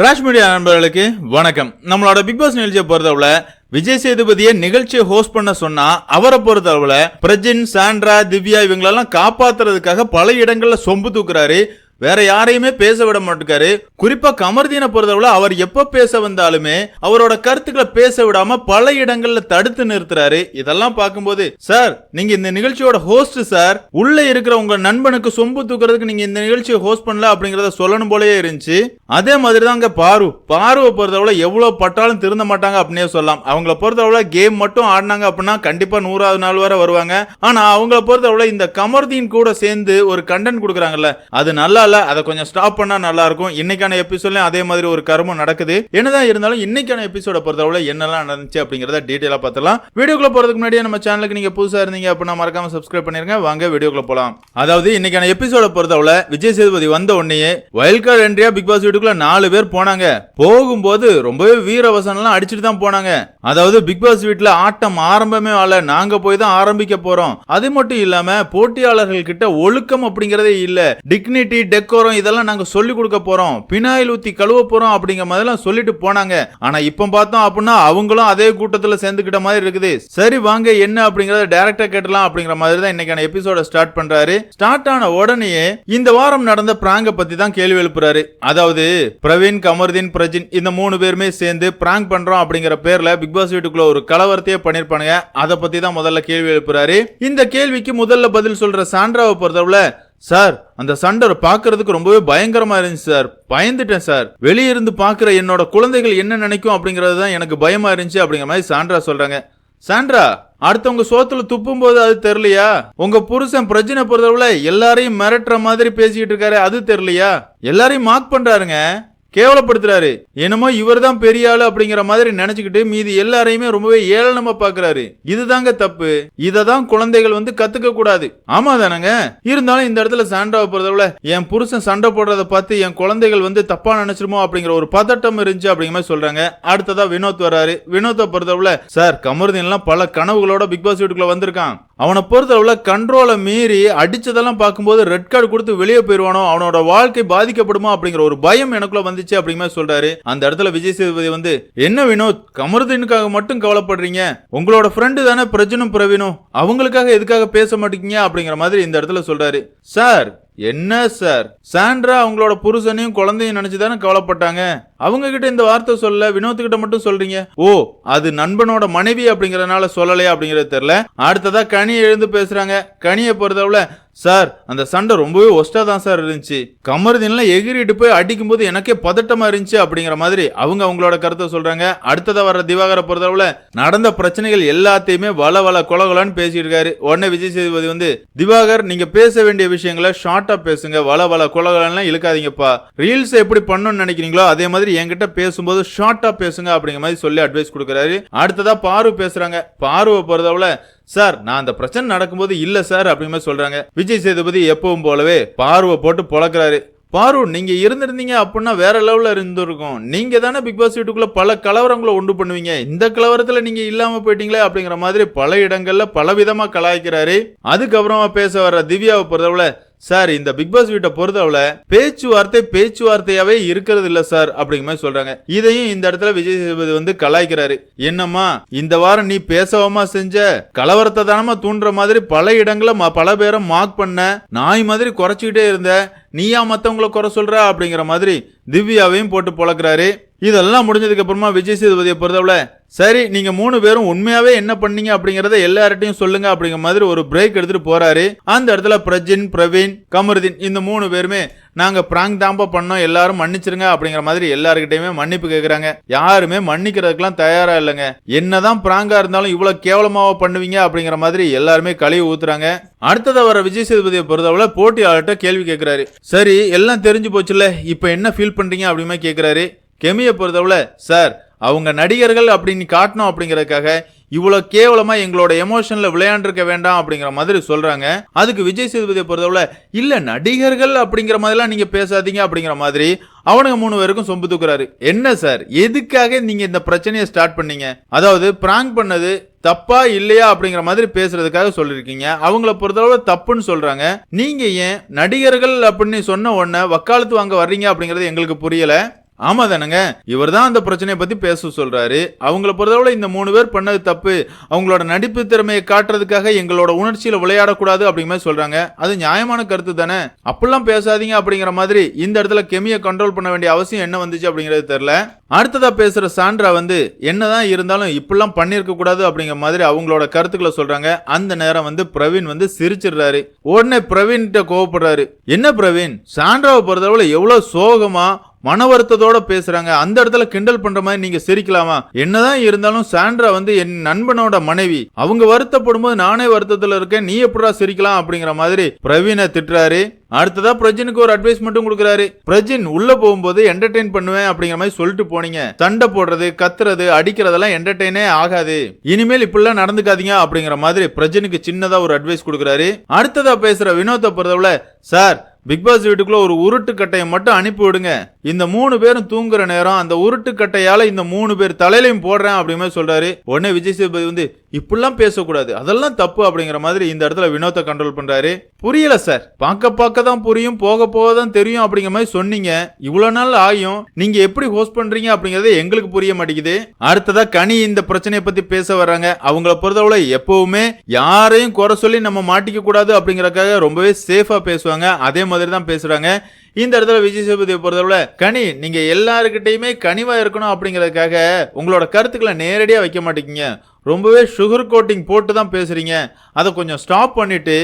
Raj media நண்பர்களுக்கு வணக்கம். நம்மளோட பிக் பாஸ் நிகழ்ச்சியை பொறுத்தவரை விஜய் சேதுபதியை நிகழ்ச்சியை ஹோஸ்ட் பண்ண சொன்னா அவரை பொறுத்தளவுல பிரஜின் சாண்ட்ரா திவ்யா இவங்களெல்லாம் காப்பாத்துறதுக்காக பல இடங்கள்ல சொம்பு தூக்குறாரு. வேற யாரையுமே பேச விட மாட்டேக்காரு குறிப்பா கமர்தீனை பொறுத்தவரை அவர் எப்ப பேச வந்தாலுமே அவரோட கருத்துக்களை பேச விடாம பல இடங்கள்ல தடுத்து நிறுத்துறாரு. இதெல்லாம் பார்க்கும்போது சார் நீங்க இந்த நிகழ்ச்சியோட ஹோஸ்ட் சார். உள்ள இருக்கிற உங்க நண்பனுக்கு சொம்பு தூக்குறதுக்கு நீங்க இந்த நிகழ்ச்சியை ஹோஸ்ட் பண்ணல அப்படிங்கறத சொல்லணும் போலயே இருந்துச்சு. அதே மாதிரி தான் அங்க பாரு. பாருவை பொறுத்தவரை எவ்வளவு பட்டாலும் திருந்த மாட்டாங்க அப்படின்னே சொல்லலாம். அவங்கள பொறுத்தவரை கேம் மட்டும் ஆடினாங்க அப்படின்னா கண்டிப்பா நூறாவது நாள் வரை வருவாங்க. ஆனா அவங்கள பொறுத்தவரை இந்த கமர்தீன் கூட சேர்ந்து ஒரு கண்டென்ட் கொடுக்குறாங்கல்ல அது நல்லா பரவாயில்ல அதை கொஞ்சம் ஸ்டாப் பண்ணா நல்லா இருக்கும் இன்னைக்கான எபிசோட்லையும் அதே மாதிரி ஒரு கருமம் நடக்குது. என்னதான் இருந்தாலும் இன்னைக்கான எபிசோட பொறுத்தவரை என்னெல்லாம் நடந்துச்சு அப்படிங்கிறத டீட்டெயிலாக பார்த்துலாம் வீடியோக்குள்ள போறதுக்கு முன்னாடியே நம்ம சேனலுக்கு நீங்க புதுசா இருந்தீங்க அப்படின்னா மறக்காம சப்ஸ்கிரைப் பண்ணிருங்க. வாங்க வீடியோக்குள்ள போகலாம் அதாவது இன்னைக்கான எபிசோட பொறுத்தவரை விஜய் சேதுபதி வந்த உடனே வைல்ட் கார்டு என்ட்ரியா பிக் பாஸ் வீட்டுக்குள்ள நாலு பேர் போனாங்க. போகும்போது ரொம்பவே வீரவசனம்லாம் அடிச்சுட்டு தான் போனாங்க. அதாவது பிக் பாஸ் வீட்டுல ஆட்டம் ஆரம்பமே ஆல நாங்க போய் தான் ஆரம்பிக்க போறோம். அது மட்டும் இல்லாம போட்டியாளர்கள் கிட்ட ஒழுக்கம் அப்படிங்கறதே இல்ல. டிக்னிட்டி டெக்கோரம் இதெல்லாம் நாங்கள் சொல்லிக் கொடுக்க போகிறோம் பினாயில் ஊற்றி கழுவ போகிறோம் அப்படிங்கிற மாதிரிலாம் சொல்லிட்டு போனாங்க. ஆனால் இப்போ பார்த்தோம் அப்படின்னா அவங்களும் அதே கூட்டத்தில் சேர்ந்துக்கிட்ட மாதிரி இருக்குது. சரி வாங்க என்ன அப்படிங்கிறத டைரக்டா கேட்டலாம் அப்படிங்கிற மாதிரி தான் இன்னைக்கான எபிசோட ஸ்டார்ட் பண்ணுறாரு ஸ்டார்ட் ஆன உடனே இந்த வாரம் நடந்த பிராங்கை பற்றி தான் கேள்வி எழுப்புறாரு. அதாவது பிரவீன் கமர்தீன் பிரஜின் இந்த மூணு பேருமே சேர்ந்து பிராங்க் பண்றோம் அப்படிங்கிற பேர்ல பிக் பாஸ் வீட்டுக்குள்ள ஒரு கலவரத்தையே பண்ணிருப்பானுங்க. அதை பற்றி தான் முதல்ல கேள்வி எழுப்புறாரு. இந்த கேள்விக்கு முதல்ல பதில் சொல்கிற சாண்ட்ராவை பொறுத்தவரை சார் அந்த சண்டை பார்க்கறதுக்கு ரொம்பவே பயங்கரமா இருந்துச்சு சார். பயந்துட்டேன் சார். வெளியே இருந்து பார்க்குற என்னோட குழந்தைகள் என்ன நினைக்கும் அப்படிங்கிறது தான் எனக்கு பயமா இருந்துச்சு அப்படிங்கிற மாதிரி சாண்ட்ரா சொல்றாங்க. சாண்ட்ரா அடுத்தவங்க சோத்துல துப்பும் போது அது தெரியலையா? உங்க புருஷன் பிரச்சனை பொறுத்தளவுல எல்லாரையும் மிரட்டுற மாதிரி பேசிக்கிட்டு இருக்காரு அது தெரியலையா? எல்லாரையும் மார்க் பண்றாருங்க. கேவலப்படுத்துறாரு. என்னமோ இவர் தான் பெரிய ஆளு அப்படிங்கிற மாதிரி நினைச்சுக்கிட்டு மீதி எல்லாரையுமே ரொம்பவே ஏளனமா பாக்குறாரு. இதுதாங்க தப்பு. இதை தான் குழந்தைகள் வந்து கத்துக்க கூடாது. ஆமா தானங்க? இருந்தாலும் இந்த இடத்துல சாண்டாவை பொறுத்தவரை என் புருஷன் சண்டை போடுறத பார்த்து என் குழந்தைகள் வந்து தப்பா நினைச்சிருமோ அப்படிங்கிற ஒரு பதட்டம் இருந்துச்சு அப்படிங்கிற மாதிரி சொல்றாங்க. அடுத்ததா வினோத் வராரு வினோத்தை பொறுத்தவரை சார் கமருதீன் எல்லாம் பல கனவுகளோட பிக் பாஸ் வீட்டுக்குள்ள வந்திருக்கான். அவனை பொறுத்தவரை கண்ட்ரோலை மீறி அடிச்சதெல்லாம் பார்க்கும்போது ரெட் கார்டு கொடுத்து வெளியே போயிருவானோ? அவனோட வாழ்க்கை பாதிக்கப்படுமா? அப்படிங்கிற ஒரு பயம் எனக்குள்ள வந்துச்சு அப்படிங்கிற மாதிரி சொல்றாரு. அந்த இடத்துல விஜய் சேதுபதி வந்து என்ன வினோத் கமருதீனுக்காக மட்டும் கவலைப்படுறீங்க? உங்களோட ஃப்ரெண்டு தானே பிரஜனும் பிரவீனும் அவங்களுக்காக எதுக்காக பேச மாட்டேங்க? அப்படிங்கிற மாதிரி இந்த இடத்துல சொல்றாரு. சார் என்ன சார்? சாண்ட்ரா அவங்களோட புருஷனையும் குழந்தையும் நினைச்சு தானே கவலைப்பட்டாங்க. அவங்க கிட்ட இந்த வார்த்தை சொல்ல வினோத் கிட்ட மட்டும் சொல்றீங்க? ஓ அது நண்பனோட மனைவி அப்படிங்கறதுனால சொல்லலையா? அப்படிங்கறது தெரியல. அடுத்ததா கனி எழுந்து பேசுறாங்க. கனியை பொறுத்தவரை சார் அந்த சண்டை ரொம்பவே ஒஸ்டா தான் சார் இருந்துச்சு. கமருதீன்லாம் எகிரிட்டு போய் அடிக்கும் போது எனக்கே பதட்டமா இருந்துச்சு அப்படிங்கிற மாதிரி அவங்க அவங்களோட கருத்தை சொல்றாங்க. அடுத்ததா வர்ற திவாகரை பொறுத்தளவுல நடந்த பிரச்சனைகள் எல்லாத்தையுமே வள வள கொலகொலன்னு பேசிட்டு இருக்காரு உடனே விஜய் சேதுபதி வந்து திவாகர் நீங்க பேச வேண்டிய விஷயங்களை ஷார்ட்டா பேசுங்க. வள வள கொலகொலன்லாம் இழுக்காதீங்கப்பா. ரீல்ஸ் எப்படி பண்ணணும்னு நினைக்கிறீங்களோ அதே மாதிரி என்கிட்ட பேசும்போது ஷார்ட்டா பேசுங்க அப்படிங்கிற மாதிரி சொல்லி அட்வைஸ் கொடுக்குறாரு. அடுத்ததா பாரு பேசுறாங்க. பாருவை பொறுத்தளவுல சார் நான் அந்த பிரச்சனை நடக்கும்போது இல்ல சார் அப்படிங்கிற சொல்றாங்க. விஜய் சேதுபதி எப்பவும் போலவே பார்வை போட்டு பொழக்கிறாரு. பாரு நீங்க இருந்திருந்தீங்க அப்படின்னா வேற லெவல்ல இருந்திருக்கும். நீங்க தானே பிக் பாஸ் வீட்டுக்குள்ள பல கலவரங்களை உண்டு பண்ணுவீங்க. இந்த கலவரத்துல நீங்க இல்லாம போயிட்டீங்களே அப்படிங்கிற மாதிரி பல இடங்கள்ல பல விதமா கலாய்க்கிறாரு. அதுக்கப்புறமா பேச வர்ற திவ்யாவை பொறுத்தவரை சார் இந்த பிக் பாஸ் வீட்டை பொறுத்தவரை பேச்சுவார்த்தை பேச்சுவார்த்தையாவே இருக்கிறது இல்ல சார் அப்படிங்கிற மாதிரி சொல்றாங்க. இதையும் இந்த இடத்துல விஜய் சேதுபதி வந்து கலாய்க்கிறாரு. என்னம்மா இந்த வாரம் நீ பேசவாமா செஞ்ச கலவரத்தை தானமா தூண்டுற மாதிரி பல இடங்களை பல பேரை மார்க் பண்ண நாய் மாதிரி குறைச்சிக்கிட்டே இருந்த நீயா மற்றவங்களை குறை சொல்கிற அப்படிங்கிற மாதிரி திவ்யாவையும் போட்டு பொழக்கிறாரு. இதெல்லாம் முடிஞ்சதுக்கு அப்புறமா விஜய் சேதுபதியை பொறுத்தவரை சரி நீங்க மூணு பேரும் உண்மையாவே என்ன பண்ணீங்க அப்படிங்கறத எல்லார்ட்டையும் சொல்லுங்க அப்படிங்கிற மாதிரி ஒரு பிரேக் எடுத்துட்டு போறாரு. அந்த இடத்துல பிரஜின் பிரவீன் கமருதீன் இந்த மூணு பேருமே நாங்க பிராங்க் தாம்பா பண்ணோம். எல்லாரும் மன்னிச்சிருங்க அப்படிங்கிற மாதிரி எல்லாருக்கிட்டையுமே மன்னிப்பு கேட்குறாங்க யாருமே மன்னிக்கிறதுக்கெல்லாம் தயாரா இல்லைங்க. என்னதான் பிராங்கா இருந்தாலும் இவ்வளவு கேவலமாக பண்ணுவீங்க அப்படிங்கிற மாதிரி எல்லாருமே கழுவி ஊத்துறாங்க. அடுத்ததை வர விஜய் சேதுபதியை பொறுத்தவரை போட்டியாளர்கிட்ட கேள்வி கேட்கிறாரு சரி எல்லாம் தெரிஞ்சு போச்சுல இப்ப என்ன ஃபீல் பண்றீங்க அப்படிமே கேட்குறாரு கெமியை பொறுத்தவரை சார் அவங்க நடிகர்கள் அப்படின்னு காட்டணும் அப்படிங்கிறதுக்காக இவ்வளோ கேவலமாக எங்களோட எமோஷனில் விளையாண்டிருக்க வேண்டாம் அப்படிங்கிற மாதிரி சொல்கிறாங்க அதுக்கு விஜய் சேதுபதியை பொறுத்தவரை இல்லை நடிகர்கள் அப்படிங்கிற மாதிரிலாம் நீங்கள் பேசாதீங்க அப்படிங்கிற மாதிரி அவனுங்க மூணு பேருக்கும் சொம்பு தூக்குறாரு. என்ன சார்? எதுக்காக நீங்கள் இந்த பிரச்சனையை ஸ்டார்ட் பண்ணீங்க? அதாவது பிராங்க் பண்ணது தப்பா இல்லையா அப்படிங்கிற மாதிரி பேசுறதுக்காக சொல்லிருக்கீங்க அவங்கள பொறுத்தளவு தப்புன்னு சொல்றாங்க. நீங்க ஏன் நடிகர்கள் அப்படின்னு சொன்ன உடனே வக்காலத்து வாங்க வர்றீங்க அப்படிங்கறது எங்களுக்கு புரியல. ஆமா தானங்க இவர் தான் அந்த பிரச்சனையை பத்தி பேச சொல்றாரு. அவங்கள பொறுத்தவரை இந்த மூணு பேர் பண்ணது தப்பு. அவங்களோட நடிப்பு திறமையை காட்டுறதுக்காக எங்களோட உணர்ச்சியில விளையாடக்கூடாது அப்படிங்கிற மாதிரி சொல்றாங்க. அது நியாயமான கருத்து தானே. அப்படிலாம் பேசாதீங்க அப்படிங்கிற மாதிரி இந்த இடத்துல கெமியை கண்ட்ரோல் பண்ண வேண்டிய அவசியம் என்ன வந்துச்சு அப்படிங்கிறது தெரியல. அடுத்ததா பேசுற சாண்ட்ரா வந்து என்னதான் இருந்தாலும் இப்படிலாம் பண்ணிருக்க கூடாது அப்படிங்கிற மாதிரி அவங்களோட கருத்துக்களை சொல்றாங்க. அந்த நேரம் வந்து பிரவீன் வந்து சிரிச்சிடுறாரு. உடனே பிரவீன்கிட்ட கோவப்படுறாரு. என்ன பிரவீன்? சாண்ட்ராவை பொறுத்தளவுல எவ்வளவு சோகமா மன வருத்தத்தோட பேசுறாங்க. அந்த இடத்துல கிண்டல் பண்ற மாதிரி நீங்க சிரிக்கலாமா? என்னதான் இருந்தாலும் சாண்ட்ரா வந்து என் நண்பனோட மனைவி. அவங்க வருத்தப்படும் போது நானே வருத்தத்துல இருக்கேன். நீ எப்படா சிரிக்கலாம் அப்படிங்கிற மாதிரி பிரவீனை திட்டுறாரு. அடுத்ததா பிரஜினுக்கு ஒரு அட்வைஸ் மட்டும் கொடுக்குறாரு. பிரஜின் உள்ள போகும்போது என்டர்டெயின் பண்ணுவேன் அப்படிங்கிற மாதிரி சொல்லிட்டு போனீங்க. சண்டை போடுறது கத்துறது அடிக்கிறதெல்லாம் என்டர்டெயினே ஆகாது. இனிமேல் இப்படிலாம் நடந்துக்காதீங்க அப்படிங்கிற மாதிரி பிரஜினுக்கு சின்னதா ஒரு அட்வைஸ் கொடுக்குறாரு. அடுத்ததா பேசுற வினோத்தை பொறுத்தவரை சார் பிக் பாஸ் வீட்டுக்குள்ள ஒரு உருட்டு கட்டையை மட்டும் அனுப்பி விடுங்க. இந்த மூணு பேரும் தூங்குற நேரம் அந்த உருட்டு கட்டையால இந்த மூணு பேர் தலையிலையும் போடுறேன் அப்படிமே சொல்றாரு. உடனே விஜய் சேதுபதி வந்து இப்படிலாம் பேசக்கூடாது. அதெல்லாம் தப்பு அப்படிங்கிற மாதிரி இந்த இடத்துல வினோத்தை கண்ட்ரோல் பண்றாரு. புரியல சார் பார்க்க பார்க்க தான் புரியும் போக போக தான் தெரியும் அப்படிங்கிற மாதிரி சொன்னீங்க. இவ்வளவு நாள் ஆயும் நீங்க எப்படி ஹோஸ்ட் பண்றீங்க அப்படிங்கறது எங்களுக்கு புரிய மாட்டேங்குது. அடுத்ததா கனி இந்த பிரச்சனையை பத்தி பேச வர்றாங்க. அவங்கள பொறுத்தவரை எப்பவுமே யாரையும் குறை சொல்லி நம்ம மாட்டிக்க கூடாது அப்படிங்கறதுக்காக ரொம்பவே சேஃபா பேசுவாங்க. அதே மாதிரி தான் பேசுறாங்க. இந்த இடத்துல விஜய் சேதுபதியை பொறுத்தவரை கனி நீங்க எல்லாருக்கிட்டையுமே கனிவா இருக்கணும் அப்படிங்கிறதுக்காக உங்களோட கருத்துக்களை நேரடியாக வைக்க மாட்டேங்க ரொம்பவே சுகர் கோட்டிங் போட்டு தான் பேசுறீங்க. அதை கொஞ்சம் ஸ்டாப் பண்ணிட்டு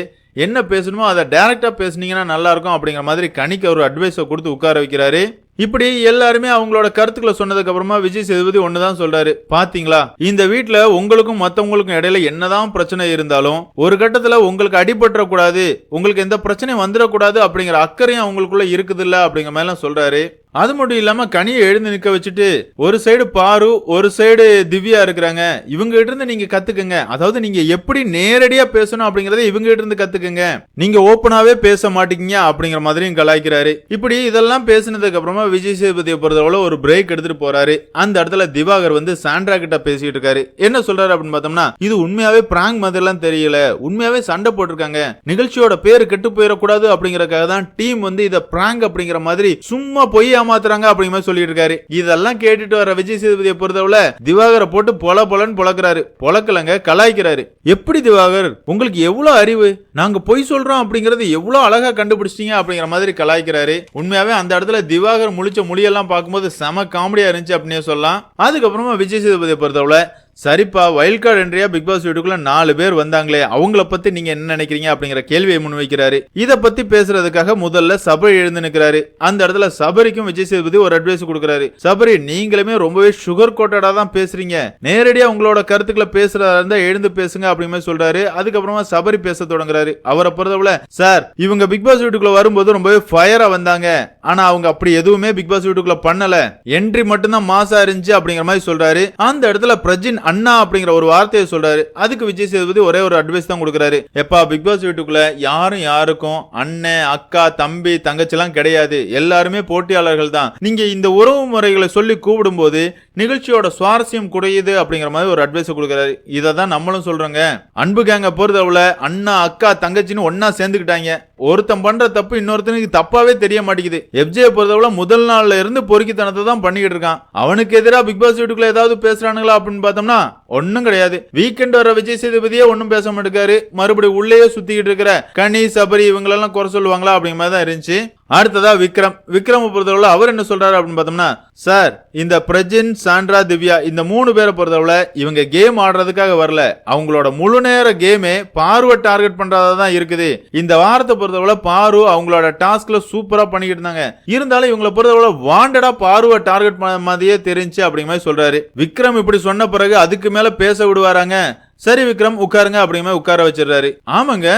என்ன பேசணுமோ அதை டைரக்டா பேசுனீங்கன்னா நல்லாயிருக்கும் அப்படிங்கிற மாதிரி கனிக்கு ஒரு அட்வைஸை கொடுத்து உட்கார வைக்கிறாரு. இப்படி எல்லாருமே அவங்களோட கருத்துக்களை சொன்னதுக்கு அப்புறமா விஜய் சேதுபதி ஒண்ணுதான் சொல்றாரு. பாத்தீங்களா? இந்த வீட்டில் உங்களுக்கும் மத்தவங்களுக்கும் இடையில என்னதான் பிரச்சனை இருந்தாலும் ஒரு கட்டத்துல உங்களுக்கு அடிபட்டுற கூடாது உங்களுக்கு எந்த பிரச்சனையும் வந்துடக்கூடாது அப்படிங்கிற அக்கறையும் அவங்களுக்குள்ள இருக்குதுல்ல அப்படிங்கிற மாதிரிலாம் சொல்றாரு. அது மட்டும் இல்லாம கனியை எழுந்து நிக்க வச்சுட்டு ஒரு சைடு பாரு ஒரு சைடு திவ்யா இருக்கிறாங்க. இவங்க கிட்ட இருந்து நீங்க கத்துக்கங்க. அதாவது நீங்க எப்படி நேரடியா பேசணும் அப்படிங்கறத இவங்க கிட்ட இருந்து கத்துக்கங்க. நீங்க ஓப்பனாவே பேச மாட்டீங்க அப்படிங்கிற மாதிரியும் கலாய்க்கிறாரு. இப்படி இதெல்லாம் பேசினதுக்கு அப்புறமா விஜய் சேதுபதியை பொறுத்தவரை ஒரு பிரேக் எடுத்துட்டு போறாரு. அந்த இடத்துல திவாகர் வந்து சாண்ட்ரா கிட்ட பேசிட்டு இருக்காரு. என்ன சொல்றாரு அப்படின்னு பார்த்தோம்னா இது உண்மையாவே பிராங்க் மாதிரிலாம் தெரியல. உண்மையாவே சண்டை போட்டிருக்காங்க. நிகழ்ச்சியோட பேர் கெட்டு போயிடக்கூடாது அப்படிங்கறதுக்காக தான் டீம் வந்து இதை பிராங்க் அப்படிங்கிற மாதிரி சும்மா போய் ஏமாத்துறாங்க அப்படிங்கிற மாதிரி சொல்லிட்டு இருக்காரு. இதெல்லாம் கேட்டுட்டு வர விஜய் சேதுபதியை பொறுத்தவரை திவாகரை போட்டு பொல பொலன்னு பொழக்கிறாரு. பொழக்கலங்க கலாய்க்கிறாரு. எப்படி திவாகர்? உங்களுக்கு எவ்வளவு அறிவு? நாங்க பொய் சொல்றோம் அப்படிங்கறது எவ்வளவு அழகா கண்டுபிடிச்சிட்டீங்க அப்படிங்கிற மாதிரி கலாய்க்கிறாரு. உண்மையாவே அந்த இடத்துல திவாகர் முழிச்ச மொழியெல்லாம் பார்க்கும்போது செம காமெடியா இருந்துச்சு அப்படின்னே சொல்லலாம். அதுக்கப்புறமா விஜய் சேதுபதியை பொறுத்தவரை சரிப்பா வைல்ட் கார்டு என்ட்ரியா பிக் பாஸ் வீட்டுக்குள்ள நாலு பேர் வந்தாங்களே அவங்கள பத்தி நீங்க என்ன நினைக்கிறீங்க அப்படிங்கிற கேள்வியை முன்வைக்கிறாரு. இத பத்தி பேசுறதுக்காக முதல்ல சபரி எழுந்து நிற்கிறாரு அந்த இடத்துல சபரிக்கும் விஜய் சேதுபதி ஒரு அட்வைஸ் கொடுக்கறாரு. சபரி நீங்களுமே ரொம்பவே சுகர் கோட்டடா தான் பேசுறீங்க. நேரடியா உங்களோட கருத்துக்களை பேசுறதா இருந்தா எழுந்து பேசுங்க அப்படிங்கிற மாதிரி சொல்றாரு. அதுக்கப்புறமா சபரி பேச தொடங்குறாரு. அவரை பொறுத்தவரை சார் இவங்க பிக் பாஸ் வீட்டுக்குள்ள வரும்போது ரொம்பவே ஃபயரா வந்தாங்க. ஆனா அவங்க அப்படி எதுவுமே பிக் பாஸ் வீட்டுக்குள்ள பண்ணல. என்ட்ரி மட்டும்தான் மாசா இருந்துச்சு அப்படிங்கிற மாதிரி சொல்றாரு. அந்த இடத்துல பிரஜின் அண்ணா அப்படிங்கிற ஒரு வார்த்தையை சொல்றாரு. அதுக்கு விஜய் சேதுபதி ஒரே ஒரு அட்வைஸ் தான் கொடுக்குறாரு. எப்பா பிக் பாஸ் வீட்டுக்குள்ள யாரும் யாருக்கும் அண்ணன் அக்கா தம்பி தங்கச்சி எல்லாம் கிடையாது. எல்லாருமே போட்டியாளர்கள் தான். நீங்க இந்த உறவு முறைகளை சொல்லி கூப்பிடும்போது நிகழ்ச்சியோட சுவாரஸ்யம் குறையுது அப்படிங்கிற மாதிரி ஒரு அட்வைஸ் கொடுக்குறாரு. இதை தான் நம்மளும் சொல்றோங்க. அன்பு கேங்க பொறுத்தவரை அண்ணா அக்கா தங்கச்சின்னு ஒன்னா சேர்ந்துக்கிட்டாங்க. ஒருத்தன் பண்ற தப்பு இன்னொருத்தனுக்கு தப்பாவே தெரிய மாட்டேங்குது. எஃப்ஜே பொறுத்தவரை முதல் நாள்ல இருந்து பொறுக்கித்தனத்தை தான் பண்ணிக்கிட்டு இருக்கான். அவனுக்கு எதிராக பிக் பாஸ் வீட்டுக்குள்ள ஏதாவது பேசுறானுங்களா அப்படின்னு பார்த்தோம்னா ஒன்றும் கிடையாது. வீக்கெண்ட் வர விஜய் சேதுபதியே ஒன்றும் பேச மாட்டேங்காரு மறுபடியும் உள்ளேயே சுத்திக்கிட்டு இருக்கிற கனி சபரி இவங்களெல்லாம் குறை சொல்லுவாங்களா அப்படிங்கிற மாதிரி தான் இருந்துச்சு. அடுத்ததா விக்ரம். விக்ரம் பொறுத்தவரை அவர் என்ன சொல்றாரு அப்படின்னு பார்த்தோம்னா சார் இந்த பிரஜின் சாண்ட்ரா திவ்யா இந்த மூணு பேரை பொறுத்தவரை இவங்க கேம் ஆடுறதுக்காக வரல. அவங்களோட முழு நேர கேமே பார்வை டார்கெட் பண்றதா தான் இருக்குது. இந்த வாரத்தை பொறுத்தவரை பாரு அவங்களோட டாஸ்க்ல சூப்பரா பண்ணிக்கிட்டு இருந்தாங்க. இருந்தாலும் இவங்கள பொறுத்தவரை வாண்டடா பார்வை டார்கெட் மாதிரியே தெரிஞ்சு அப்படிங்கிற மாதிரி சொல்றாரு. விக்ரம் இப்படி சொன்ன பிறகு அதுக்கு மேல பேச விடுவாராங்க. சரி விக்ரம் உட்காருங்க அப்படிங்கிற மாதிரி உட்கார வச்சிடுறாரு. ஆமாங்க.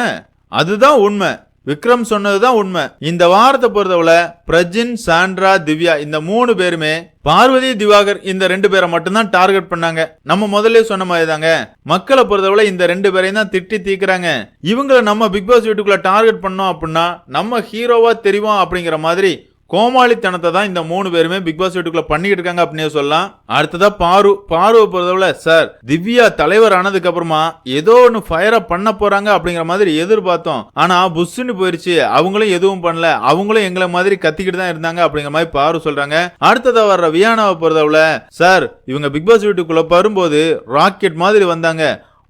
அதுதான் உண்மை. விக்ரம் சொன்னதுதான் உண்மை. இந்த வாரத்தை பொறுத்தவரை பிரஜின் சாண்ட்ரா திவ்யா இந்த மூணு பேருமே பார்வதி திவாகர் இந்த ரெண்டு பேரை மட்டும்தான் டார்கெட் பண்ணாங்க. நம்ம முதல்ல சொன்ன மாதிரி தாங்க மக்களை பொறுத்தவரை இந்த ரெண்டு பேரையும் தான் திட்டி தீக்குறாங்க. இவங்களை நம்ம பிக் பாஸ் வீட்டுக்குள்ள டார்கெட் பண்ணோம் அப்படின்னா நம்ம ஹீரோவா தெரியும் அப்படிங்கிற மாதிரி கோமாளித்தனத்தை தான் இந்த மூணு பேருமே பிக் பாஸ் வீட்டுக்குள்ள பண்ணிக்கிட்டு இருக்காங்க அப்படின்னே சொல்லலாம். அடுத்ததா பாரு பாருவை பொறுத்தவரை சார் திவ்யா தலைவர் ஆனதுக்கு அப்புறமா ஏதோ ஒன்னு ஃபயரா பண்ண போறாங்க அப்படிங்கிற மாதிரி எதிர்பார்த்தோம். ஆனா புஷ்ஷுன்னு போயிருச்சு. அவங்களும் எதுவும் பண்ணல. அவங்களும் எங்களை மாதிரி கத்திக்கிட்டு தான் இருந்தாங்க அப்படிங்கிற மாதிரி பாரு சொல்றாங்க. அடுத்ததா வர்ற வியானாவை பொறுத்தவரை சார் இவங்க பிக் பாஸ் வீட்டுக்குள்ள வரும்போது ராக்கெட் மாதிரி வந்தாங்க.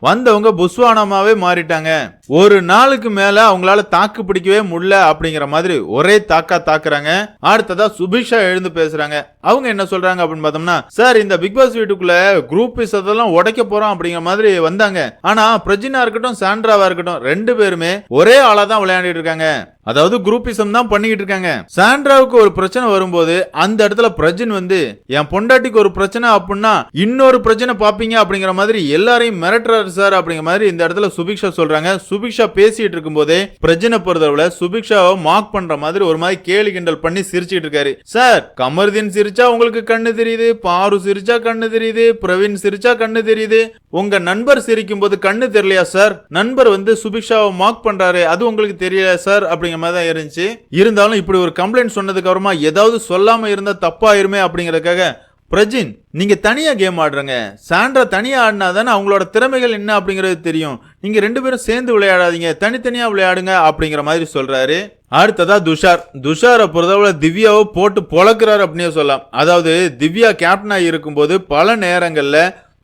வந்தவங்க புஸ்வானமாவே மாறிட்டாங்க. ஒரு நாளுக்கு மேல அவங்களால தாக்கு பிடிக்கவே முடியல அப்படிங்கிற மாதிரி ஒரே தாக்கா தாக்குறாங்க. அடுத்ததா சுபிக்ஷா எழுந்து பேசுறாங்க. அவங்க என்ன சொல்றாங்க அப்படின்னு பார்த்தோம்னா சார் இந்த பிக் பாஸ் வீட்டுக்குள்ள குரூப் அதெல்லாம் உடைக்க போறோம் அப்படிங்கிற மாதிரி வந்தாங்க. ஆனா பிரஜினா இருக்கட்டும் சாண்ட்ராவா இருக்கட்டும் ரெண்டு பேருமே ஒரே ஆளா தான் விளையாடிட்டு இருக்காங்க. அதாவது குரூப்பிசம் தான் பண்ணிக்கிட்டு இருக்காங்க. சாண்ட்ராவுக்கு ஒரு பிரச்சனை வரும்போது அந்த இடத்துல பிரஜின் வந்து என் பொண்டாட்டிக்கு ஒரு பிரச்சனை அப்படின்னா இன்னொரு பிரச்சனை பாப்பீங்க அப்படிங்கிற மாதிரி எல்லாரையும் மிரட்டுறாரு சார் அப்படிங்கிற மாதிரி இந்த இடத்துல சுபிக்ஷா சொல்றாங்க. சுபிக்ஷா பேசிட்டு இருக்கும்போதே பிரஜனை பொறுத்தவரை சுபிக்ஷாவை மார்க் பண்ற மாதிரி ஒரு மாதிரி கேலி கிண்டல் பண்ணி சிரிச்சிட்டு இருக்காரு. சார் கமர்தீன் சிரிச்சா உங்களுக்கு கண்ணு தெரியுது பாரு சிரிச்சா கண்ணு தெரியுது பிரவீன் சிரிச்சா கண்ணு தெரியுது. உங்க நண்பர் சிரிக்கும் போது கண்ணு தெரியலையா சார்? நண்பர் வந்து சுபிக்ஷாவை மார்க் பண்றாரு அது உங்களுக்கு தெரியல சார்? அப்படிங்கிற மாதிரி தான் இருந்துச்சு. இருந்தாலும் இப்படி ஒரு கம்ப்ளைண்ட் சொன்னதுக்கு அப்புறமா ஏதாவது சொல்லாம இருந்தா தப்பாயிருமே அப்படிங்கறதுக்காக பிரஜின் நீங்க தனியா கேம் ஆடுறங்க. சாண்ட்ரா தனியா ஆடினா தானே அவங்களோட திறமைகள் என்ன அப்படிங்கிறது தெரியும். நீங்க ரெண்டு பேரும் சேர்ந்து விளையாடாதீங்க. தனித்தனியா விளையாடுங்க அப்படிங்கிற மாதிரி சொல்றாரு. அடுத்ததா துஷார். துஷாரை பொறுத்தவரை திவ்யாவை போட்டு பொழக்கிறார் அப்படின்னே சொல்லலாம். அதாவது திவ்யா கேப்டனா இருக்கும்போது பல நேரங்கள்ல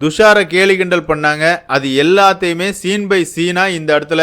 துஷாரை கேலி கிண்டல் பண்ணாங்க. அது எல்லாத்தையுமே சீன் பை சீனா இந்த இடத்துல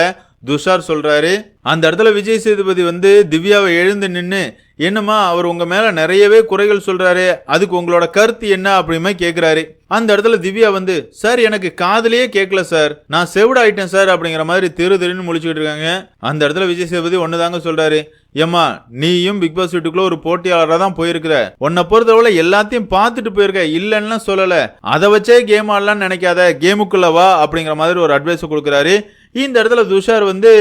துஷார் சொல்றாரு. அந்த இடத்துல விஜய் சேதுபதி வந்து திவ்யாவை எழுந்து நின்று என்னம்மா அவர் உங்கள் மேலே நிறையவே குறைகள் சொல்கிறாரு அதுக்கு உங்களோட கருத்து என்ன அப்படிமே கேட்குறாரு அந்த இடத்துல திவ்யா வந்து சார் எனக்கு காதுலயே கேட்கல சார். நான் செவிடாயிட்டேன் சார் அப்படிங்கிற மாதிரி திரு திருன்னு முழிச்சுக்கிட்டு இருக்காங்க. அந்த இடத்துல விஜய் சேதுபதி ஒண்ணுதாங்க சொல்கிறாரு ஏம்மா நீயும் பிக் பாஸ் வீட்டுக்குள்ள ஒரு போட்டியாளராக தான் போயிருக்கிற. உன்னை பொறுத்தவரை எல்லாத்தையும் பார்த்துட்டு போயிருக்க. இல்லைன்னா சொல்லலை. அதை வச்சே கேம் ஆடலாம்னு நினைக்காத. கேமுக்குள்ள வா அப்படிங்கிற மாதிரி ஒரு அட்வைஸ் கொடுக்குறாரு. இந்த இடத்துல துஷார் வந்து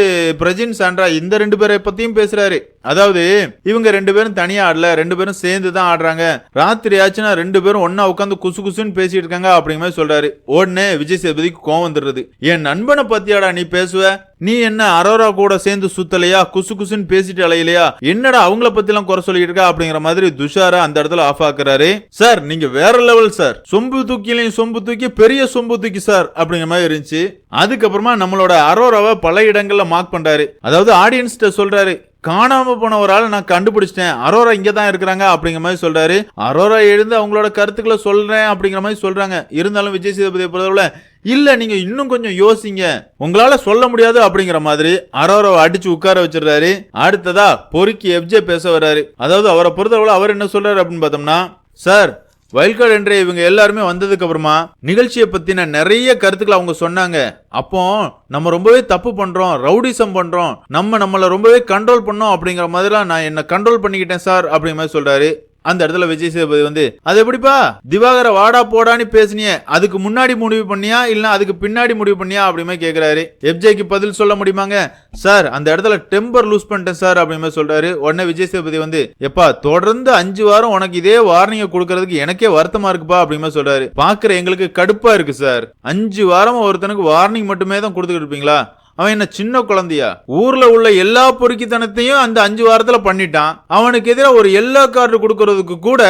பிரஜின் சாண்ட்ரா இந்த ரெண்டு பேரை பத்தியும் பேசுறாரு. அதாவது இவங்க ரெண்டு பேரும் தனியா ஆடல ரெண்டு பேரும் சேர்ந்து தான் ஆடுறாங்க. ராத்திரி ஆச்சுன்னா ரெண்டு பேரும் ஒன்னா உட்காந்து குசு குசுன்னு பேசிட்டு இருக்காங்க அப்படிங்கிற மாதிரி சொல்றாரு. உடனே விஜய் சேதுபதிக்கு கோவம் வந்துடுறது. என் நண்பனை பத்தியாடா நீ பேசுவ? நீ என்ன அரோரா கூட சேர்ந்து சுத்தலையா? குசு குசுன்னு பேசிட்டு அலையிலையா? என்னடா அவங்கள பத்தி எல்லாம் குறை சொல்லிட்டு இருக்கா? அப்படிங்கிற மாதிரி துஷாரா அந்த இடத்துல ஆஃப் ஆக்குறாரு. சார் நீங்க வேற லெவல் சார். சொம்பு தூக்கிலையும் சொம்பு தூக்கி பெரிய சொம்பு தூக்கி சார் அப்படிங்கிற மாதிரி இருந்துச்சு. அதுக்கப்புறமா நம்மளோட அரோராவை பல இடங்கள்ல மார்க் பண்றாரு. அதாவது ஆடியன்ஸ்ட சொல்றாரு காணாமல் போன ஒரு ஆளை நான் கண்டுபிடிச்சிட்டேன். அரோரா இங்கே தான் இருக்கிறாங்க அப்படிங்கிற மாதிரி சொல்கிறாரு அரோரா எழுந்து அவங்களோட கருத்துக்களை சொல்கிறேன் அப்படிங்கிற மாதிரி சொல்கிறாங்க இருந்தாலும் விஜய் சேதுபதியை பொறுத்தவரை இல்லை நீங்கள் இன்னும் கொஞ்சம் யோசிங்க. உங்களால் சொல்ல முடியாது அப்படிங்கிற மாதிரி அரோராவை அடித்து உட்கார வச்சிடுறாரு. அடுத்ததா பொறுக்கி எஃப்ஜே பேச வர்றாரு. அதாவது அவரை பொறுத்தவரை அவர் என்ன சொல்கிறார் அப்படின்னு பார்த்தோம்னா சார் வைல்ட் என்ற இவங்க எல்லாருமே வந்ததுக்கு அப்புறமா நிகழ்ச்சியை பத்தின நிறைய கருத்துக்களை அவங்க சொன்னாங்க. அப்போ நம்ம ரொம்பவே தப்பு பண்றோம் ரவுடிசம் பண்றோம் நம்ம நம்மளை ரொம்பவே கண்ட்ரோல் பண்ணோம் அப்படிங்கிற மாதிரிலாம் நான் என்ன கண்ட்ரோல் பண்ணிக்கிட்டேன் சார் அப்படிங்கிற மாதிரி சொல்றாரு. அந்த இடத்துல விஜய் சேதுபதி வந்து அது எப்படிப்பா? திவாகர வாடா போடான்னு பேசுனியே. அதுக்கு முன்னாடி முடிவு பண்ணியா? இல்ல அதுக்கு பின்னாடி முடிவு பண்ணியா? அப்படிமே கேட்கிறாரு எஃப்ஜேக்கு பதில் சொல்ல முடியுமாங்க? சார் அந்த இடத்துல டெம்பர் லூஸ் பண்ணிட்டேன் சார் அப்படிமே சொல்றாரு. உடனே விஜய் சேதுபதி வந்து எப்பா தொடர்ந்து அஞ்சு வாரம் உனக்கு இதே வார்னிங்க கொடுக்கறதுக்கு எனக்கே வருத்தமா இருக்குப்பா அப்படிமே சொல்றாரு. பாக்குற எங்களுக்கு கடுப்பா இருக்கு சார். அஞ்சு வாரம் ஒருத்தனுக்கு வார்னிங் மட்டுமே தான் கொடுத்துக்கிட்டு இருப்பீங்களா? அவன் என்ன சின்ன குழந்தையா? ஊர்ல உள்ள எல்லா பொறுக்கித்தனத்தையும் அந்த அஞ்சு வாரத்துல பண்ணிட்டான். அவனுக்கு எதிராக ஒரு எல்லா கார்டு கொடுக்கறதுக்கு கூட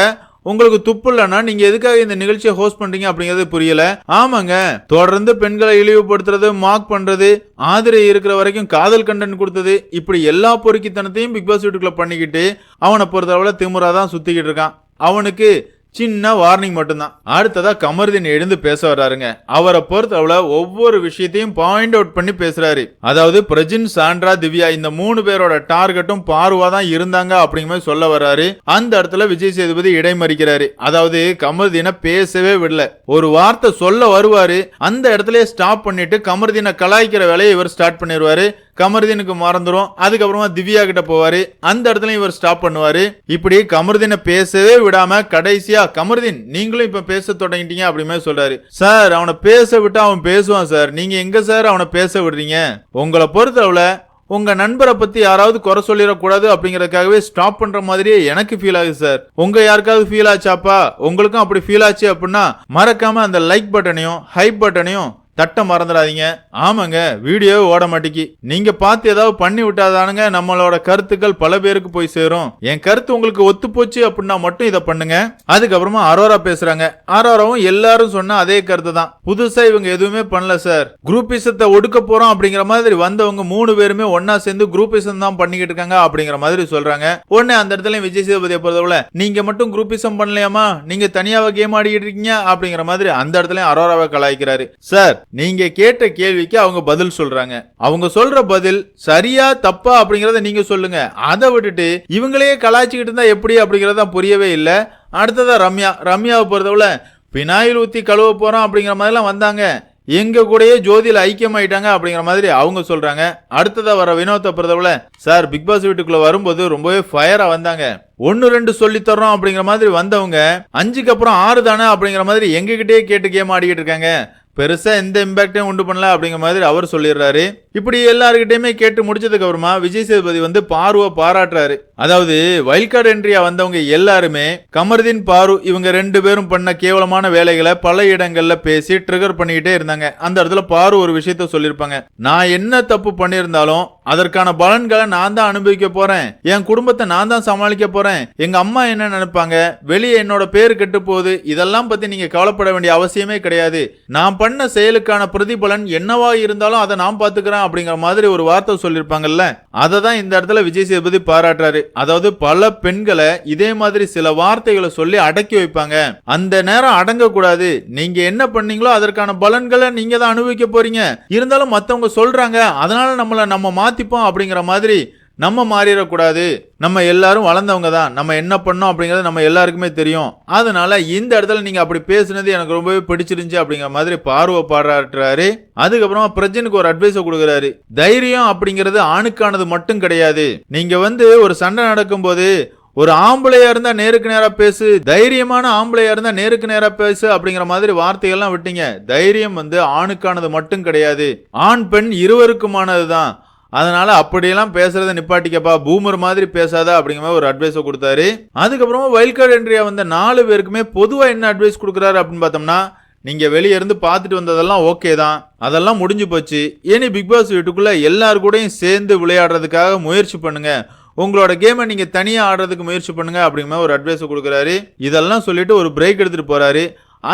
உங்களுக்கு துப்பு இல்லைன்னா நீங்க எதுக்காக இந்த நிகழ்ச்சியை ஹோஸ்ட் பண்றீங்க அப்படிங்கிறது புரியல. ஆமாங்க. தொடர்ந்து பெண்களை இழிவுபடுத்துறது மார்க் பண்றது ஆதிரை இருக்கிற வரைக்கும் காதல் கண்டென்ட் கொடுத்தது இப்படி எல்லா பொறுக்கித்தனத்தையும் பிக் பாஸ் வீட்டுக்குள்ள பண்ணிக்கிட்டு அவனை பொறுத்தளவுல திமுறா தான் சுத்திக்கிட்டு இருக்கான். அவனுக்கு சின்ன வார்னிங் மட்டும்தான். அடுத்ததா கமருதீன் எழுந்து பேச வர்றாருங்க. அவரை பொறுத்தவரை ஒவ்வொரு விஷயத்தையும் பாயிண்ட் அவுட் பண்ணி பேசுறாரு. அதாவது பிரஜின் சாண்ட்ரா திவ்யா இந்த மூணு பேரோட டார்கெட்டும் பார்வா தான் இருந்தாங்க அப்படிங்கிற மாதிரி சொல்ல வர்றாரு. அந்த இடத்துல விஜய் சேதுபதி இடைமறிக்கிறாரு. அதாவது கமருதீனை பேசவே விடல. ஒரு வார்த்தை சொல்ல வருவாரு. அந்த இடத்துல ஸ்டாப் பண்ணிட்டு கமருதீனை கலாய்க்கிற வேலையை இவர் ஸ்டார்ட் பண்ணிடுவாரு கமருதீனுக்கு மறந்துடும் அதுக்கப்புறமா திவ்யா கிட்ட போவாரு. அந்த இடத்துல இவர் ஸ்டாப் பண்ணுவாரு. இப்படி கமருதீனை பேசவே விடாம கடைசியா கமருதீன் நீங்களும் இப்ப பேச தொடங்கிட்டீங்க அப்படிமே சொல்றாரு. சார் அவனை பேச விட்டு அவன் பேசுவான் சார். நீங்க எங்க சார் அவனை பேச விடுறீங்க? உங்களை பொறுத்தளவுல உங்க நண்பரை பத்தி யாராவது குறை சொல்லிடக்கூடாது அப்படிங்கறதுக்காகவே ஸ்டாப் பண்ற மாதிரியே எனக்கு ஃபீல் ஆகுது சார். உங்க யாருக்காவது ஃபீல் ஆச்சாப்பா? உங்களுக்கும் அப்படி ஃபீல் ஆச்சு அப்படின்னா மறக்காம அந்த லைக் பட்டனையும் ஹைப் பட்டனையும் தட்ட மறந்துடாதீங்க. ஆமாங்க வீடியோ ஓட மாட்டேங்கி. நீங்க பார்த்து ஏதாவது பண்ணி விட்டாதானுங்க நம்மளோட கருத்துக்கள் பல பேருக்கு போய் சேரும். என் கருத்து உங்களுக்கு ஒத்து போச்சு அப்படின்னா மட்டும் இதை பண்ணுங்க. அதுக்கப்புறமா அரோரா பேசுறாங்க. அரோராவும் எல்லாரும் சொன்ன அதே கருத்து தான். புதுசா இவங்க எதுவுமே பண்ணல சார். குரூப்பிசத்தை ஒடுக்க போறோம் அப்படிங்கிற மாதிரி வந்தவங்க மூணு பேருமே ஒன்னா சேர்ந்து குரூப்பிசம் தான் பண்ணிக்கிட்டு இருக்காங்க அப்படிங்கிற மாதிரி சொல்றாங்க. உடனே அந்த இடத்துல விஜய் சேதுபதியை பொறுத்தவரை நீங்க மட்டும் குரூப்பிசம் பண்ணலையாமா நீங்க தனியாவை கேம் ஆடிக்கிட்டு இருக்கீங்க? அப்படிங்கிற மாதிரி அந்த இடத்துல அரோராவை கலாய்க்கிறாரு. சார் நீங்க கேட்ட கேள்விக்கு அவங்க பதில் சொல்றாங்க. அவங்க சொல்ற பதில் சரியா தப்பா அப்படிங்கறத நீங்க சொல்லுங்க. அதை விட்டுட்டு இவங்களையே கலாய்ச்சிக்கிட்டு இருந்தா எப்படி அப்படிங்கறத புரியவே இல்லை. அடுத்ததா ரம்யா. ரம்யாவை பொறுத்தவரை பினாயில் ஊத்தி கழுவ போறோம் அப்படிங்கிற மாதிரிலாம் வந்தாங்க. எங்க கூடயே ஜோதியில ஐக்கியமாயிட்டாங்க அப்படிங்கிற மாதிரி அவங்க சொல்றாங்க. அடுத்ததா வர வினோத்தை பொறுத்தவரை சார் பிக் பாஸ் வீட்டுக்குள்ள வரும்போது ரொம்பவே ஃபயரா வந்தாங்க. ஒன்னு ரெண்டு சொல்லி தர்றோம் அப்படிங்கிற மாதிரி வந்தவங்க அஞ்சுக்கு அப்புறம் ஆறு தானே அப்படிங்கிற மாதிரி எங்ககிட்டயே கேட்டு கேம் ஆடிக்கிட்டு இருக்காங்க. பெருசாக எந்த இம்பேக்டையும் உண்டு பண்ணல அப்படிங்கிற மாதிரி அவர் சொல்லிடுறாரு. இப்படி எல்லாருக்கிட்டையுமே கேட்டு முடிச்சதுக்கு அப்புறமா விஜய் சேதுபதி வந்து பார்வை பாராட்டுறாரு. அதாவது வைல்ட் கார்டு என்ட்ரியா வந்தவங்க எல்லாருமே கமர்தீன் பாரு இவங்க ரெண்டு பேரும் பண்ண கேவலமான வேலைகளை பல இடங்கள்ல பேசி ட்ரிகர் பண்ணிக்கிட்டே இருந்தாங்க. அந்த இடத்துல பாரு ஒரு விஷயத்த சொல்லியிருப்பாங்க. நான் என்ன தப்பு பண்ணியிருந்தாலும் அதற்கான பலன்களை நான் தான் அனுபவிக்க போறேன். என் குடும்பத்தை நான் தான் சமாளிக்க போறேன். எங்க அம்மா என்ன நினைப்பாங்க? வெளியே என்னோட பேர் கெட்டு போகுது. இதெல்லாம் பத்தி நீங்க கவலைப்பட வேண்டிய அவசியமே கிடையாது. நான் பண்ண செயலுக்கான பிரதிபலன் என்னவா இருந்தாலும் அதை நான் பாத்துக்கிறேன் அப்படிங்கிற மாதிரி ஒரு வார்த்தை சொல்லியிருப்பாங்கல்ல? அதை தான் இந்த இடத்துல விஜய் சேதுபதி பாராட்டுறாரு. அதாவது பல பெண்களை இதே மாதிரி சில வார்த்தைகளை சொல்லி அடக்கி வைப்பாங்க. அந்த நேரம் அடங்க கூடாது நீங்க என்ன பண்ணீங்களோ அதற்கான பலன்களை நீங்க தான் அனுபவிக்க போறீங்க. இருந்தாலும் மத்தவங்க சொல்றாங்க. அதனால நம்மள நம்ம மாத்திப்போம் அப்படிங்கிற மாதிரி நம்ம மாறிடக்கூடாது. நம்ம எல்லாரும் வளர்ந்தவங்க தான். நம்ம என்ன பண்ணோம் அப்படிங்கிறது நம்ம எல்லாருக்குமே தெரியும். அதனால இந்த இடத்துல நீங்க அப்படி பேசுனது எனக்கு ரொம்பவே பிடிச்சிருந்துச்சு அப்படிங்கிற மாதிரி பார்வை பாராட்டுறாரு. அதுக்கப்புறமா பிரஜனுக்கு ஒரு அட்வைஸை கொடுக்குறாரு. தைரியம் அப்படிங்கிறது ஆணுக்கானது மட்டும் கிடையாது. நீங்க வந்து ஒரு சண்டை நடக்கும் போது ஒரு ஆம்பளையா இருந்தா நேருக்கு நேரா பேசு தைரியமான ஆம்பளையா இருந்தா நேருக்கு நேரா பேசு அப்படிங்கிற மாதிரி வார்த்தைகள்லாம் விட்டீங்க. தைரியம் வந்து ஆணுக்கானது மட்டும் கிடையாது. ஆண் பெண் இருவருக்குமானதுதான். அதனால அப்படியெல்லாம் பேசுகிறத நிப்பாட்டிக்கப்பா. பூமர் மாதிரி பேசாத அப்படிங்கிற மாதிரி ஒரு அட்வைஸை கொடுத்தாரு. அதுக்கப்புறமா வைல்ட் கார்டு என்ட்ரியா வந்த நாலு பேருக்குமே பொதுவாக என்ன அட்வைஸ் கொடுக்குறாரு அப்படின்னு பார்த்தோம்னா நீங்க வெளியே இருந்து பார்த்துட்டு வந்ததெல்லாம் ஓகே தான். அதெல்லாம் முடிஞ்சு போச்சு. இனி பிக் பாஸ் வீட்டுக்குள்ள எல்லாரு கூடயும் சேர்ந்து விளையாடுறதுக்காக முயற்சி பண்ணுங்க. உங்களோட கேமை நீங்க தனியா ஆடுறதுக்கு முயற்சி பண்ணுங்க அப்படிங்கிற மாதிரி ஒரு அட்வைஸ் கொடுக்குறாரு. இதெல்லாம் சொல்லிட்டு ஒரு பிரேக் எடுத்துட்டு போறாரு.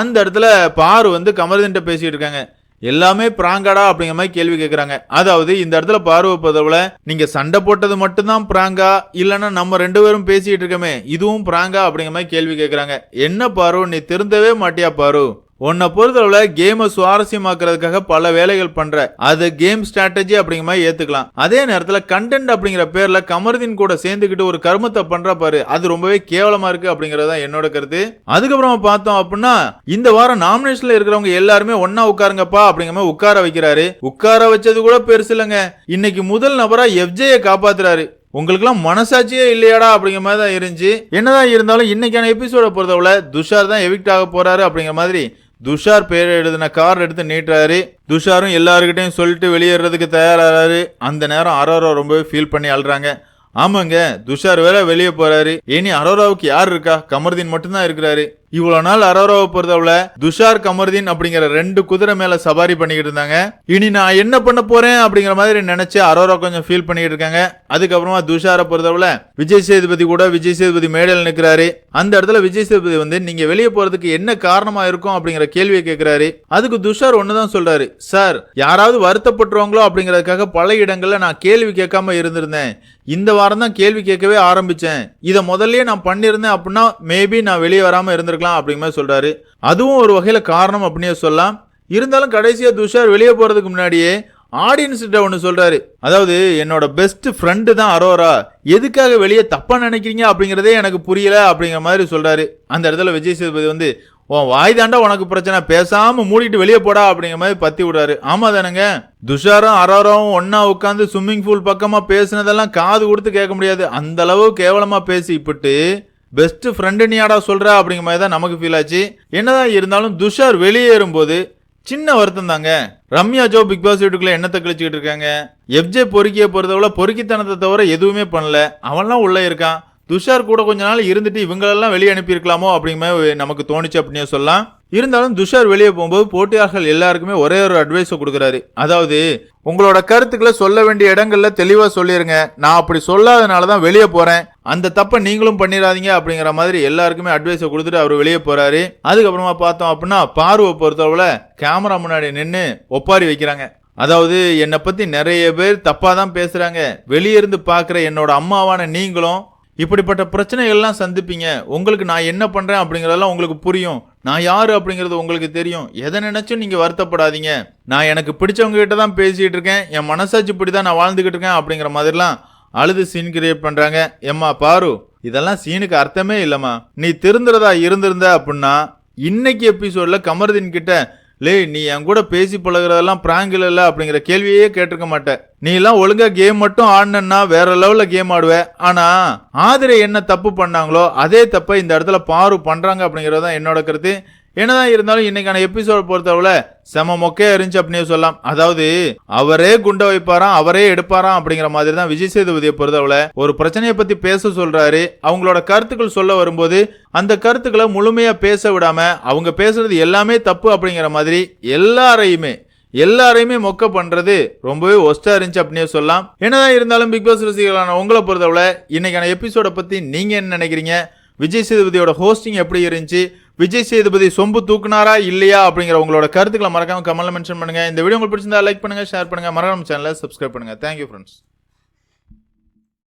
அந்த இடத்துல பாரு வந்து கமர்தன்ட்ட பேசிட்டு இருக்காங்க. எல்லாமே பிராங்காடா அப்படிங்கிற மாதிரி கேள்வி கேட்குறாங்க அதாவது இந்த இடத்துல பார்வை பதவுல நீங்க சண்டை போட்டது மட்டும்தான் பிராங்கா இல்லைன்னா நம்ம ரெண்டு பேரும் பேசிட்டு இருக்கோமே இதுவும் பிராங்கா அப்படிங்கிற மாதிரி கேள்வி கேட்குறாங்க என்ன பாரு நீ திருந்தவே மாட்டியா பாரு உன்னை பொறுத்தளவுல கேமை சுவாரஸ்யமாக்குறதுக்காக பல வேலைகள் பண்ற. அது கேம் ஸ்ட்ராட்டஜி அப்படிங்கிற மாதிரி ஏத்துக்கலாம். அதே நேரத்துல கண்டென்ட் அப்படிங்கிற பேர்ல கமருதீன் கூட சேர்ந்துக்கிட்டு ஒரு கர்மத்தை பண்ற பாரு. அது ரொம்பவே கேவலமா இருக்கு அப்படிங்கறத தான் என்னோட கருத்து. அதுக்கப்புறமா பார்த்தோம் அப்படின்னா இந்த வாரம் நாமினேஷன்ல இருக்கிறவங்க எல்லாருமே ஒன்னா உட்காருங்கப்பா அப்படிங்கிற மாதிரி உட்கார வைக்கிறாரு. உட்கார வச்சது கூட பெருசு இல்லைங்க. இன்னைக்கு முதல் நபரா எஃப்ஜேயை காப்பாத்துறாரு. உங்களுக்குலாம் மனசாட்சியே இல்லையாடா அப்படிங்கிற மாதிரி தான் இருந்துச்சு. என்னதான் இருந்தாலும் இன்னைக்கான எபிசோட பொறுத்தவரை துஷார் தான் எவிக்ட் ஆக போறாரு அப்படிங்கிற மாதிரி துஷார் பேர் எழுதின கார் எடுத்து நீட்டுறாரு. துஷாரும் எல்லாருக்கிட்டையும் சொல்லிட்டு வெளியேறதுக்கு தயாராகிறாரு அந்த நேரம் அரோரா ரொம்பவே ஃபீல் பண்ணி அழுறாங்க. ஆமாங்க துஷார் வேற வெளியே போறாரு. இனி அரோராவுக்கு யார் இருக்கா? கமர்தீன் மட்டும்தான் இருக்கிறாரு. இவ்வளவு நாள் அரோராவை பொறுத்தவரை துஷார் கமர்தீன் அப்படிங்கிற ரெண்டு குதிரை மேல சவாரி பண்ணிக்கிட்டு இருந்தாங்க. இனி நான் என்ன பண்ண போறேன் அப்படிங்கிற மாதிரி நினைச்சு அரோரா கொஞ்சம் ஃபீல் பண்ணிக்கிட்டு இருக்காங்க. அதுக்கப்புறமா துஷாரை பொறுத்தவரை விஜய் சேதுபதி கூட விஜய் சேதுபதி மேடையில் நிற்கிறாரு அந்த இடத்துல விஜய் சேதுபதி வந்து நீங்க வெளியே போறதுக்கு என்ன காரணமா இருக்கும்? அப்படிங்கிற கேள்வியை கேட்கிறாரு அதுக்கு துஷார் ஒண்ணுதான் சொல்றாரு. சார் யாராவது வருத்தப்பட்டுருவாங்களோ அப்படிங்கறதுக்காக பல இடங்கள்ல நான் கேள்வி கேட்காம இருந்திருந்தேன். இந்த வாரம் தான் கேள்வி கேட்கவே ஆரம்பிச்சேன். இதை முதல்லயே நான் பண்ணியிருந்தேன் அப்படின்னா மேபி நான் வெளியே வராம இருந்திருக்கலாம். அப்படிங்கிற மாதிரி சொல்கிறாரு அதுவும் ஒரு வகையில் காரணம் அப்படின்னே சொல்லலாம். இருந்தாலும் கடைசியாக துஷார் வெளியே போகிறதுக்கு முன்னாடியே ஆடியன்ஸ்கிட்ட ஒன்று சொல்கிறாரு அதாவது என்னோட பெஸ்ட் ஃப்ரெண்டு தான் அரோரா. எதுக்காக வெளியே தப்பாக நினைக்கிறீங்க அப்படிங்கிறதே எனக்கு புரியல அப்படிங்கிற மாதிரி சொல்கிறாரு அந்த இடத்துல விஜய் சேதுபதி வந்து உன் வாய் தாண்டா உனக்கு பிரச்சனை. பேசாமல் மூடிட்டு வெளியே போடா அப்படிங்கிற மாதிரி பத்தி விடுறாரு. ஆமா தானேங்க. துஷாரும் அரோராவும் ஒன்றா உட்காந்து ஸ்விம்மிங் பூல் பக்கமாக பேசுனதெல்லாம் காது கொடுத்து கேட்க முடியாது. அந்த அளவு கேவலமாக பேசி இப்பட்டு பெஸ்ட் ஃப்ரெண்டு நீயாடா சொல்கிற அப்படிங்கிற மாதிரி தான் நமக்கு ஃபீல் ஆச்சு. என்னதான் இருந்தாலும் துஷார் வெளியேறும் போது சின்ன வருத்தம் தாங்க. ரம்யா ஜோ பிக் பாஸ் வீட்டுக்குள்ள என்னத்தை கழிச்சுக்கிட்டு இருக்காங்க? எஃப்ஜே பொறுக்கிய பொறுத்தவரை பொறுக்கித்தனத்தை தவிர எதுவுமே பண்ணல. அவன்லாம் உள்ளே இருக்கான். துஷார் கூட கொஞ்ச நாள் இருந்துட்டு இவங்களெல்லாம் வெளியே அனுப்பியிருக்கலாமோ அப்படிங்கிற நமக்கு தோணுச்சு அப்படின்னே சொல்லலாம். இருந்தாலும் துஷார் வெளியே போகும்போது போட்டியாளர்கள் எல்லாருக்குமே ஒரே ஒரு அட்வைஸை கொடுக்குறாரு. அதாவது உங்களோட கருத்துக்களை சொல்ல வேண்டிய இடங்கள்ல தெளிவாக சொல்லிடுங்க நான் அப்படி சொல்லாதனால தான் வெளியே போகிறேன் அந்த தப்பை நீங்களும் பண்ணிடாதீங்க அப்படிங்கிற மாதிரி எல்லாருக்குமே அட்வைஸை கொடுத்துட்டு அவர் வெளியே போகிறாரு அதுக்கப்புறமா பார்த்தோம் அப்படின்னா பார்வை பொறுத்தளவில் கேமரா முன்னாடி நின்று ஒப்பாரி வைக்கிறாங்க. அதாவது என்னை பற்றி நிறைய பேர் தப்பாக தான் பேசுகிறாங்க வெளியே இருந்து பார்க்குற என்னோட அம்மாவான நீங்களும் இப்படிப்பட்ட பிரச்சனைகள்லாம் சந்திப்பீங்க. உங்களுக்கு நான் என்ன பண்ணுறேன் அப்படிங்கிறதெல்லாம் உங்களுக்கு புரியும். நான் யார் அப்படிங்கிறது உங்களுக்கு தெரியும். எதை நினச்சும் நீங்கள் வருத்தப்படாதீங்க. நான் எனக்கு பிடிச்சவங்க கிட்ட தான் பேசிகிட்டு இருக்கேன். என் மனசாட்சி இப்படி தான் நான் வாழ்ந்துக்கிட்டு இருக்கேன் அப்படிங்கிற மாதிரிலாம் அழுது சீன் கிரியேட் பண்ணுறாங்க எம்மா பாரு இதெல்லாம் சீனுக்கு அர்த்தமே இல்லைம்மா. நீ திருந்துறதா இருந்திருந்த அப்படின்னா இன்னைக்கு எபிசோடில் கமர்தீன் கிட்ட லே நீ என் கூட பேசி பழகுறதெல்லாம் பிராங்க் இல்லை அப்படிங்கிற கேள்வியே கேட்டிருக்க மாட்டேன். நீ எல்லாம் ஒழுங்கா கேம் மட்டும் ஆடினா வேற லெவலில் கேம் ஆடுவ. ஆனா ஆதிரை என்ன தப்பு பண்ணாங்களோ அதே தப்பை இந்த இடத்துல பாரு பண்றாங்க அப்படிங்கிறது தான் என்னோட கருத்து. என்னதான் இருந்தாலும் இன்னைக்கான எபிசோட் பொறுத்தவரை செம மொக்கையா இருந்துச்சு அப்படின்னு சொல்லலாம். அதாவது அவரே குண்டை வைப்பாராம் அவரே எடுப்பாராம் அப்படிங்கிற மாதிரி தான் விஜய் சேதுபதியை பொறுத்தவரை ஒரு பிரச்சனையை பத்தி பேச சொல்றாரு. அவங்களோட கருத்துக்கள் சொல்ல வரும்போது அந்த கருத்துக்களை முழுமையா பேச விடாம அவங்க பேசுறது எல்லாமே தப்பு அப்படிங்கிற மாதிரி எல்லாரையுமே எல்லாரையுமே மொக்க பண்றது ரொம்பவே ஒஸ்டா இருந்துச்சு அப்படியே சொல்லலாம். என்னதான் இருந்தாலும் பிக் பாஸ் ரசிகர்களான உங்களை பொறுத்தவரை இன்னைக்கான எபிசோட பத்தி நீங்க என்ன நினைக்கிறீங்க? விஜய் சேதுபதியோட ஹோஸ்டிங் எப்படி இருந்துச்சு? விஜய் சேதுபதி சொம்பு தூக்குனாரா இல்லையா அப்படிங்கிற உங்களோட கருத்துக்களை மறக்காம கமெண்ட்ல மென்ஷன் பண்ணுங்க. இந்த வீடியோ உங்களுக்கு பிடிச்சிருந்தா லைக் பண்ணுங்க ஷேர் பண்ணுங்க. மறக்காம சேனலை சப்ஸ்கிரைப் பண்ணுங்க. Thank you friends